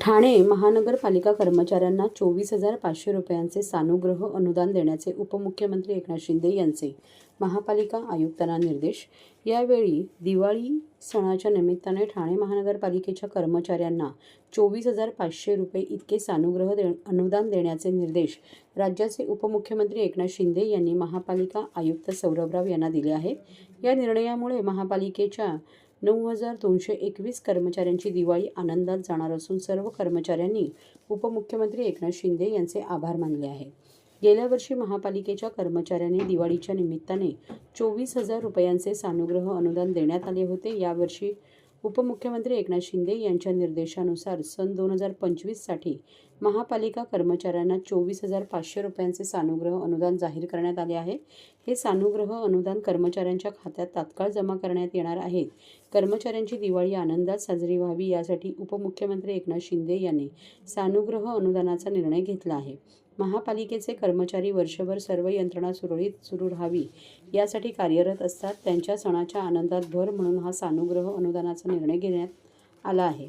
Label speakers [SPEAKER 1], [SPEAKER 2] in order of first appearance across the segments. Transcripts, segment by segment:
[SPEAKER 1] ठाणे महानगरपालिका कर्मचाऱ्यांना चोवीस हजार पाचशे रुपयांचे सानुग्रह अनुदान देण्याचे उपमुख्यमंत्री एकनाथ शिंदे यांचे महापालिका आयुक्तांना निर्देश. यावेळी दिवाळी सणाच्या निमित्ताने ठाणे महानगरपालिकेच्या कर्मचाऱ्यांना चोवीस हजार पाचशे रुपये इतके सानुग्रह दे अनुदान देण्याचे निर्देश राज्याचे उपमुख्यमंत्री एकनाथ शिंदे यांनी महापालिका आयुक्त सौरभराव यांना दिले आहेत या निर्णयामुळे महापालिकेच्या नऊ हजार दोनशे एकवीस कर्मचाऱ्यांची दिवाळी आनंदात जाणार असून सर्व कर्मचाऱ्यांनी उपमुख्यमंत्री एकनाथ शिंदे यांचे आभार मानले आहेत. गेल्या वर्षी महापालिकेच्या कर्मचाऱ्यांनी दिवाळीच्या निमित्ताने चोवीस हजार रुपयांचे सानुग्रह अनुदान देण्यात आले होते. यावर्षी उपमुख्यमंत्री एकनाथ शिंदे यांच्या निर्देशानुसार सन दोन हजार पंचवीससाठी महापालिका कर्मचाऱ्यांना चोवीस हजार पाचशे रुपयांचे सानुग्रह अनुदान जाहीर करण्यात आले आहे. हे सानुग्रह अनुदान कर्मचाऱ्यांच्या खात्यात तात्काळ जमा करण्यात येणार आहे. कर्मचाऱ्यांची दिवाळी आनंदात साजरी व्हावी यासाठी उपमुख्यमंत्री एकनाथ शिंदे यांनी सानुग्रह अनुदानाचा निर्णय घेतला आहे. महापालिकेचे कर्मचारी वर्षभर सर्व यंत्रणा सुरळीत सुरू राहावी यासाठी कार्यरत असतात. त्यांच्या सणाच्या आनंदात भर म्हणून हा सानुग्रह अनुदानाचा निर्णय घेण्यात आला आहे.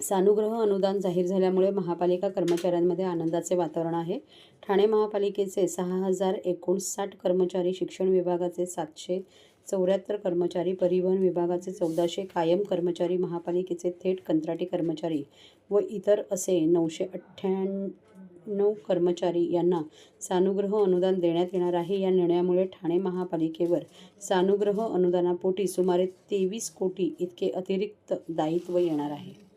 [SPEAKER 1] सानुग्रह अनुदान जाहीर झाल्यामुळे महापालिका कर्मचाऱ्यांमध्ये आनंदाचे वातावरण आहे. ठाणे महापालिकेचे सहा हजार एकोणसाठ कर्मचारी शिक्षण विभागाचे सातशे चौऱ्याहत्तर कर्मचारी परिवहन विभागाचे चौदाशे कायम कर्मचारी महापालिकेचे थेट कंत्राटी कर्मचारी व इतर असे नऊशे अठ्ठ्याण्णव कर्मचारी यांना सानुग्रह अनुदान देण्यात येणार आहे. या निर्णयामुळे ठाणे महापालिकेवर सानुग्रह अनुदानापोटी सुमारे तेवीस कोटी इतके अतिरिक्त दायित्व येणार आहे.